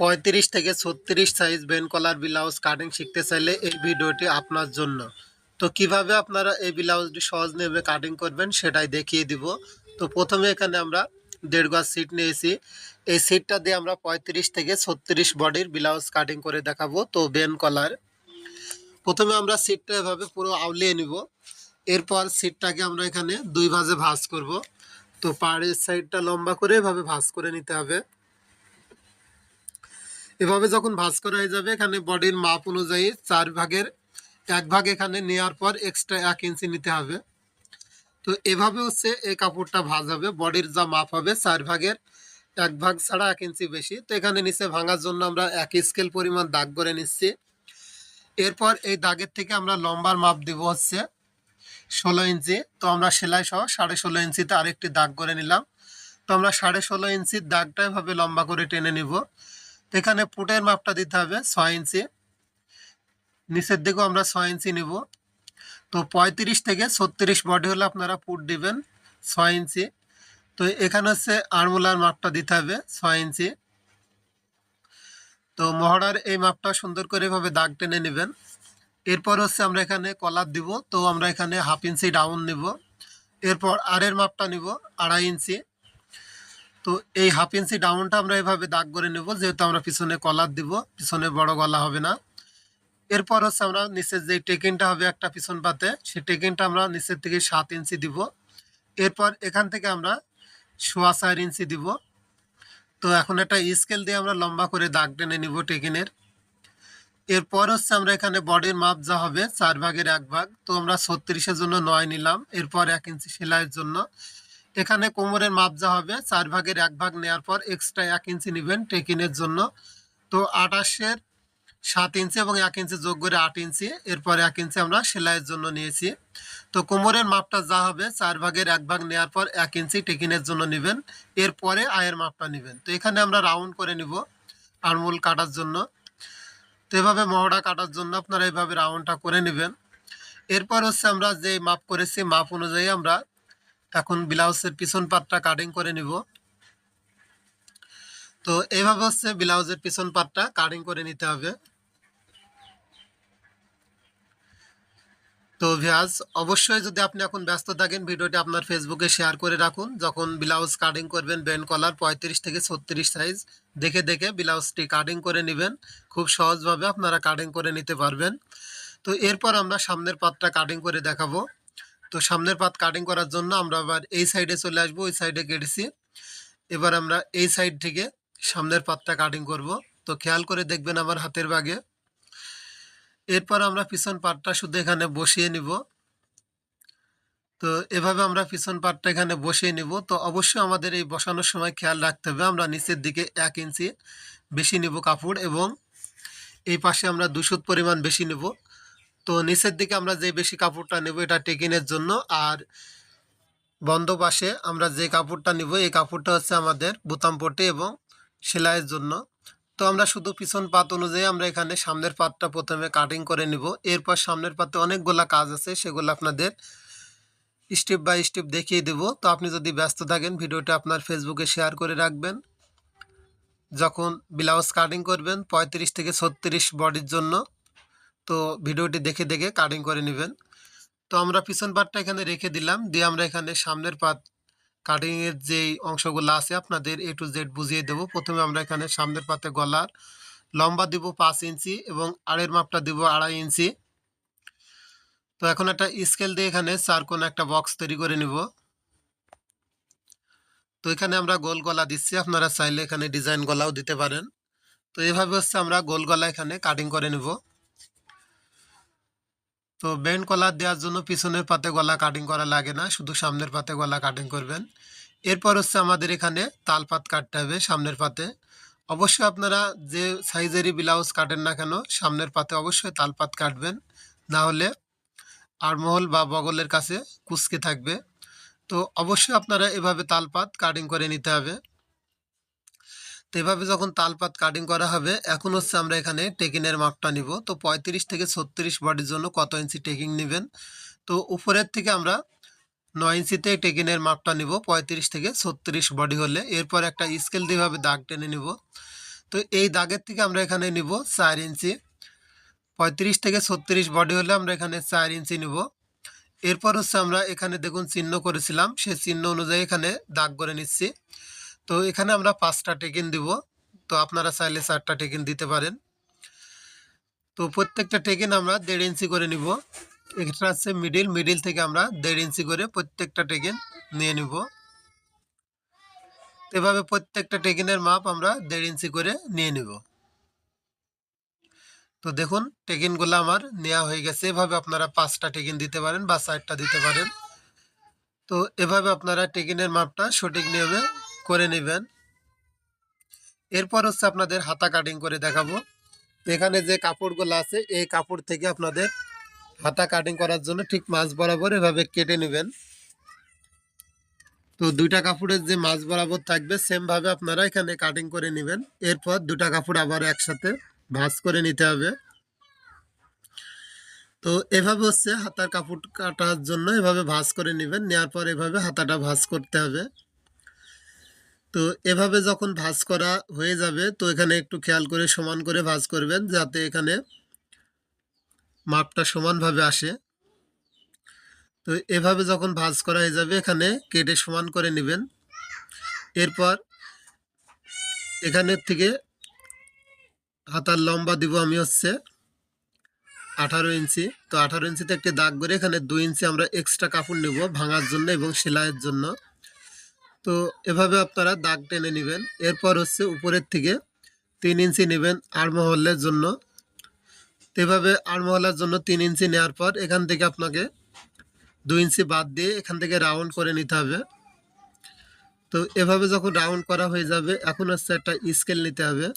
পঁয়ত্রিশ থেকে ছত্রিশ size ban collar blouse cutting শিখতে চাইলে এই ভিডিওটি আপনার জন্য। তো কীভাবে আপনারা এই ব্লাউজটি সহজ নেবে কাটিং করবেন সেটাই দেখিয়ে দিব। তো প্রথমে এখানে আমরা দেড় গজ সিট নিয়েছি। এই সিটটা দিয়ে আমরা পঁয়ত্রিশ থেকে ছত্রিশ বডির ব্লাউজ কাটিং করে দেখাবো। তো বেন কলার প্রথমে আমরা সিটটা এভাবে পুরো আউলিয়ে নিব। এরপর সিটটাকে আমরা এখানে দুই ভাজে ভাঁজ করব। তো পাড়ের সাইডটা লম্বা করে এভাবে ভাঁজ করে নিতে হবে। এভাবে যখন ভাঁজ করা হয়ে যাবে, এখানে বডির মাপ অনুযায়ী চার ভাগের এক ভাগ এখানে নেওয়ার পর এক্সট্রা এক ইঞ্চি নিতে হবে। তো এভাবে হচ্ছে এই কাপড়টা ভাঁজ হবে, বডির যা মাপ হবে চার ভাগের এক ভাগ ছাড়া এক ইঞ্চি বেশি। তো এখানে নিচে ভাঙার জন্য আমরা এক স্কেল পরিমাণ দাগ করে নিচ্ছি। এরপর এই দাগের থেকে আমরা লম্বার মাপ দিব হচ্ছে ষোলো ইঞ্চি তো আমরা সেলাই সহ সাড়ে ষোলো ইঞ্চিতে আরেকটি দাগ করে নিলাম। তো আমরা সাড়ে ষোলো ইঞ্চির দাগটা এভাবে লম্বা করে টেনে নিব। এখানে পুটের মাপটা দিতে হবে ছয় ইঞ্চি। নিচের দিকেও আমরা ছয় ইঞ্চি নিব। তো পঁয়ত্রিশ থেকে ছত্রিশ বডি হলে আপনারা পুট দিবেন ছয় ইঞ্চি। তো এখানে হচ্ছে আড়মোলার মাপটা দিতে হবে ছয় ইঞ্চি। তো মহড়ার এই মাপটা সুন্দর করে এভাবে দাগ টেনে নেবেন। এরপর হচ্ছে আমরা এখানে কলার দিব। তো আমরা এখানে হাফ ইঞ্চি ডাউন নিব। এরপর আরের মাপটা নিব আড়াই ইঞ্চি। তো এই হাফ ইঞ্চি ডাউনটা আমরা এভাবে দাগ করে নেব, যেহেতু আমরা পিছনে কলার দিব, পিছনে বড় গলা হবে না। এরপর হচ্ছে আমরা নিচের যে টেকিনটা হবে একটা পিছন পাতে, সেই টেকিনটা আমরা নিচের থেকে সাত ইঞ্চি দিব। এরপর এখান থেকে আমরা সোয়া চার ইঞ্চি দিব। তো এখন একটা স্কেল দিয়ে আমরা লম্বা করে দাগ টেনে নিব টেকিনের। এরপর হচ্ছে আমরা এখানে বডির মাপ যা হবে, চার ভাগের এক ভাগ। তো আমরা ছত্রিশের জন্য নয় নিলাম, এরপর এক ইঞ্চি সেলাইয়ের জন্য। এখানে কোমরের মাপ যা হবে চার ভাগের এক ভাগ নেওয়ার পর এক্সট্রা এক ইঞ্চি নেবেন টেকিনের জন্য। তো আঠাশের সাত ইঞ্চি এবং এক ইঞ্চি যোগ করে আট ইঞ্চি এরপর এক ইঞ্চি আমরা সেলাইয়ের জন্য নিয়েছি। তো কোমরের মাপটা যা হবে চার ভাগের এক ভাগ নেওয়ার পর এক ইঞ্চি টেকিনের জন্য নেবেন। এরপরে আয়ের মাপটা নেবেন। তো এখানে আমরা রাউন্ড করে নিব আড়মুল কাটার জন্য। তো এভাবে মহড়া কাটার জন্য আপনারা এইভাবে রাউন্ডটা করে নেবেন। এরপর হচ্ছে আমরা যে মাপ করেছি, মাপ অনুযায়ী আমরা এখন ব্লাউজের পিছন পাটটা কাটিং করে নিব। তো এইভাবে হচ্ছে ব্লাউজের পিছন পাটটা কাটিং করে নিতে হবে। তো ভিয়াজ অবশ্যই যদি আপনি এখন ব্যস্ত থাকেন, ভিডিওটি আপনার ফেসবুকে শেয়ার করে রাখুন। যখন ব্লাউজ কাটিং করবেন, বেন কলার পঁয়ত্রিশ থেকে ছত্রিশ সাইজ দেখে দেখে ব্লাউজটি কাটিং করে নেবেন। খুব সহজভাবে আপনারা কাটিং করে নিতে পারবেন। তো এরপর আমরা সামনের পাতটা কাটিং করে দেখাবো। তো সামনের পাত কাটিং করার জন্য আমরা আবার এই সাইডে চলে আসব, ওই সাইডে কেটেছি। এবার আমরা এই সাইড থেকে সামনের পাতটা কাটিং করব। তো খেয়াল করে দেখবেন আমার হাতের বাগে। এরপর আমরা পিছন পাটটা শুধু এখানে বসিয়ে নিব। তো এভাবে আমরা পিছন পাটটা এখানে বসিয়ে নিব। তো অবশ্যই আমাদের এই বসানোর সময় খেয়াল রাখতে হবে। আমরা নিচের দিকে এক ইঞ্চি বেশি নিব কাপড় এবং এই পাশে আমরা দুশুত পরিমাণ বেশি নেব। তো নিচের দিকে আমরা যে বেশি কাপড়টা নেব এটা টেকিনের জন্য, আর বন্ধ পাশে আমরা যে কাপড়টা নিব, এই কাপড়টা হচ্ছে আমাদের বোতাম পট্টি এবং সেলাইয়ের জন্য। তো আমরা শুধু পিছন পাত অনুযায়ী আমরা এখানে সামনের পাতটা প্রথমে কাটিং করে নিব। এরপর সামনের পাতে অনেকগুলা কাজ আছে, সেগুলো আপনাদের স্টেপ বাই স্টেপ দেখিয়ে দেব। তো আপনি যদি ব্যস্ত থাকেন, ভিডিওটা আপনার ফেসবুকে শেয়ার করে রাখবেন। যখন ব্লাউজ কাটিং করবেন, পঁয়ত্রিশ থেকে ছত্রিশ বডির জন্য। তো ভিডিওটি দেখে দেখে কাটিং করে নেবেন। তো আমরা পিছন পাটটা এখানে রেখে দিলাম। দিয়ে আমরা এখানে সামনের পাত কাটিং এর যেই অংশগুলো আছে আপনাদের এ টু জেড বুঝিয়ে দেব। প্রথমে আমরা এখানে সামনের পাতে গলার লম্বা দিব পাঁচ ইঞ্চি এবং আড়ের মাপটা দিব আড়াই ইঞ্চি। তো এখন একটা স্কেল দিয়ে এখানে চার কোন একটা বক্স তৈরি করে নিব। তো এখানে আমরা গোল গলা দিচ্ছি। আপনারা চাইলে এখানে ডিজাইন গলাও দিতে পারেন। তো এভাবে হচ্ছে আমরা গোল গলা এখানে কাটিং করে নিব। তো ব্যান্ড কলার দেওয়ার জন্য পিছনের পাতে গলা কাটিং করা লাগে না, শুধু সামনের পাতে গলা কাটিং করবেন। এরপর হচ্ছে আমাদের এখানে তালপাত কাটতে হবে সামনের পাতে। অবশ্যই আপনারা যে সাইজেরই ব্লাউজ কাটেন না কেন, সামনের পাতে অবশ্যই তালপাত কাটবেন। না হলে আড়মহল বা বগলের কাছে কুচকে থাকবে। তো অবশ্যই আপনারা এভাবে তালপাত কাটিং করে নিতে হবে। তো এভাবে যখন তালপাত কাটিং করা হবে, এখন হচ্ছে আমরা এখানে টেকিনের মাপটা নিব। তো পঁয়ত্রিশ থেকে ছত্রিশ বডির জন্য কত ইঞ্চি টেকিং নেবেন? তো উপরের থেকে আমরা নয় ইঞ্চিতে টেকিনের মাপটা নিব, পঁয়ত্রিশ থেকে ছত্রিশ বডি হলে। এরপর একটা স্কেল দিয়েভাবে দাগ টেনে নিব। তো এই দাগের থেকে আমরা এখানে নিব চার ইঞ্চি পঁয়ত্রিশ থেকে ছত্রিশ বডি হলে আমরা এখানে চার ইঞ্চি নিব। এরপর হচ্ছে আমরা এখানে দেখুন চিহ্ন করেছিলাম সেই চিহ্ন অনুযায়ী এখানে দাগ করে নিচ্ছি। তো এখানে আমরা পাঁচটা টেকিন দিব। তো আপনারা চাইলে চারটা টেকিন দিতে পারেন। তো প্রত্যেকটা টেকিন আমরা দেড় ইঞ্চি করে নিব। এটা হচ্ছে মিডিল। মিডিল থেকে আমরা দেড় ইঞ্চি করে প্রত্যেকটা টেকিন নিয়ে নিব। এভাবে প্রত্যেকটা টেকিনের মাপ আমরা দেড় ইঞ্চি করে নিয়ে নিব। তো দেখুন, টেকিনগুলো আমার নেওয়া হয়ে গেছে। এভাবে আপনারা পাঁচটা টেকিন দিতে পারেন বা চারটা দিতে পারেন। তো এভাবে আপনারা টেকিনের মাপটা সঠিক নিয়মে নেবেন। এরপর হচ্ছে আপনাদের হাতা কাটিং করে দেখাবো। এখানে যে কাপড়গুলো আছে, এই কাপড় থেকে আপনাদের হাতা কাটিং করার জন্য ঠিক মাছ বরাবর এভাবে কেটে নেবেন। তো দুইটা কাপড়ের যে মাছ বরাবর থাকবে সেম ভাবে আপনারা এখানে কাটিং করে নেবেন। এরপর দুটা কাপড় আবার একসাথে ভাঁজ করে নিতে হবে। তো এভাবে হচ্ছে হাতার কাপড় কাটার জন্য এভাবে ভাঁজ করে নেবেন। নেওয়ার পর এভাবে হাতাটা ভাঁজ করতে হবে। তো এভাবে যখন ভাঁজ করা হয়ে যাবে, তো এখানে একটু খেয়াল করে সমান করে ভাঁজ করবেন যাতে এখানে মাপটা সমানভাবে আসে। তো এভাবে যখন ভাঁজ করা হয়ে যাবে, এখানে কেটে সমান করে নেবেন। এরপর এখানের থেকে হাতার লম্বা দিব আমি হচ্ছে আঠারো ইঞ্চি। তো আঠারো ইঞ্চিতে একটি দাগ করে এখানে দুই ইঞ্চি আমরা এক্সট্রা কাপড় নেব ভাঙার জন্য এবং সেলাইয়ের জন্য। তো এভাবে আপনারা দাগ টেনে নেবেন। এরপর হচ্ছে উপরের থেকে তিন ইঞ্চি নেবেন আড়মহলের জন্য। এভাবে আড়মহলের জন্য তিন ইঞ্চি নেওয়ার পর এখান থেকে আপনাকে দুই ইঞ্চি বাদ দিয়ে এখান থেকে রাউন্ড করে নিতে হবে। তো এভাবে যখন রাউন্ড করা হয়ে যাবে, এখন হচ্ছে একটা স্কেল নিতে হবে।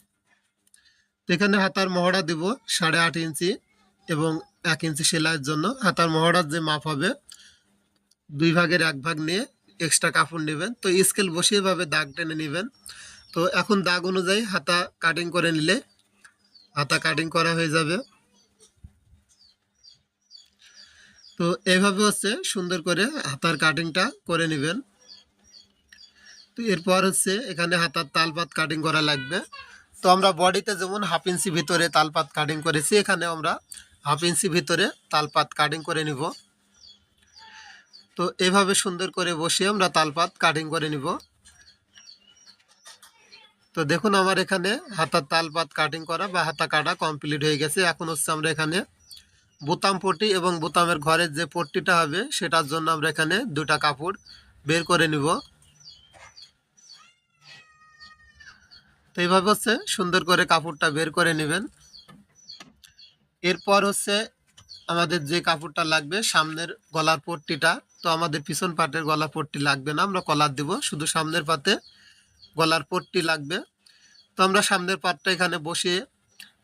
তো এখানে হাতার মহড়া দিব সাড়ে আট ইঞ্চি এবং এক ইঞ্চি সেলাইয়ের জন্য। হাতার মহড়ার যে মাপ হবে, দুই ভাগের এক ভাগ নিয়ে এক্সট্রা কাপড় নেবেন। তো স্কেল বসিয়ে এভাবে দাগ টেনে নেবেন। তো এখন দাগ অনুযায়ী হাতা কাটিং করে নিলে হাতা কাটিং করা হয়ে যাবে। তো এভাবে হচ্ছে সুন্দর করে হাতার কাটিংটা করে নেবেন। তো এরপর হচ্ছে এখানে হাতার তালপাত কাটিং করা লাগবে। তো আমরা বডিতে যেমন হাফ ইঞ্চি ভিতরে তালপাত কাটিং করেছি এখানে আমরা হাফ ইঞ্চি ভিতরে তালপাত কাটিং করে নিব। তো এভাবে সুন্দর করে বসিয়ে আমরা তালপাত কাটিং করে নিব। তো দেখুন আমার এখানে হাতার তালপাত কাটিং করা বা হাতা কাটা কমপ্লিট হয়ে গেছে। এখন হচ্ছে আমরা এখানে বোতাম পট্টি এবং বোতামের ঘরের যে পট্টিটা হবে, সেটার জন্য আমরা এখানে দুটা কাপড় বের করে নিব। তো এইভাবে হচ্ছে সুন্দর করে কাপড়টা বের করে নেবেন। এরপর হচ্ছে আমাদের যে কাপড়টা লাগবে, সামনের গলার পট্টিটা, তো আমাদের পিছন পাটের গলার পট্টি লাগবে না, আমরা কলার দিব। শুধু সামনের পাতে গলার পট্টি লাগবে। তো আমরা সামনের পাটটা এখানে বসিয়ে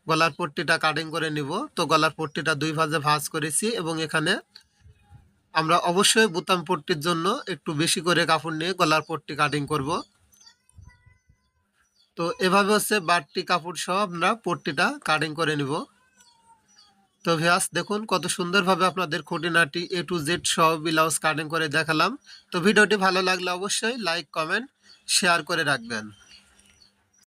গলার পট্টিটা কাটিং করে নিব। তো গলার পট্টিটা দুই ভাজে ভাঁজ করেছি এবং এখানে আমরা অবশ্যই বোতাম পট্টির জন্য একটু বেশি করে কাপড় নিয়ে গলার পট্টি কাটিং করব। তো এভাবে হচ্ছে বাড়তি কাপড় সহ আমরা পট্টিটা কাটিং করে নিব। তো ভিয়াস দেখুন কত সুন্দরভাবে আপনাদের খুঁটিনাটি এ টু জেড সহ ব্লাউজ কাটিং করে দেখালাম। তো ভিডিওটি ভালো লাগলে অবশ্যই লাইক কমেন্ট শেয়ার করে রাখবেন।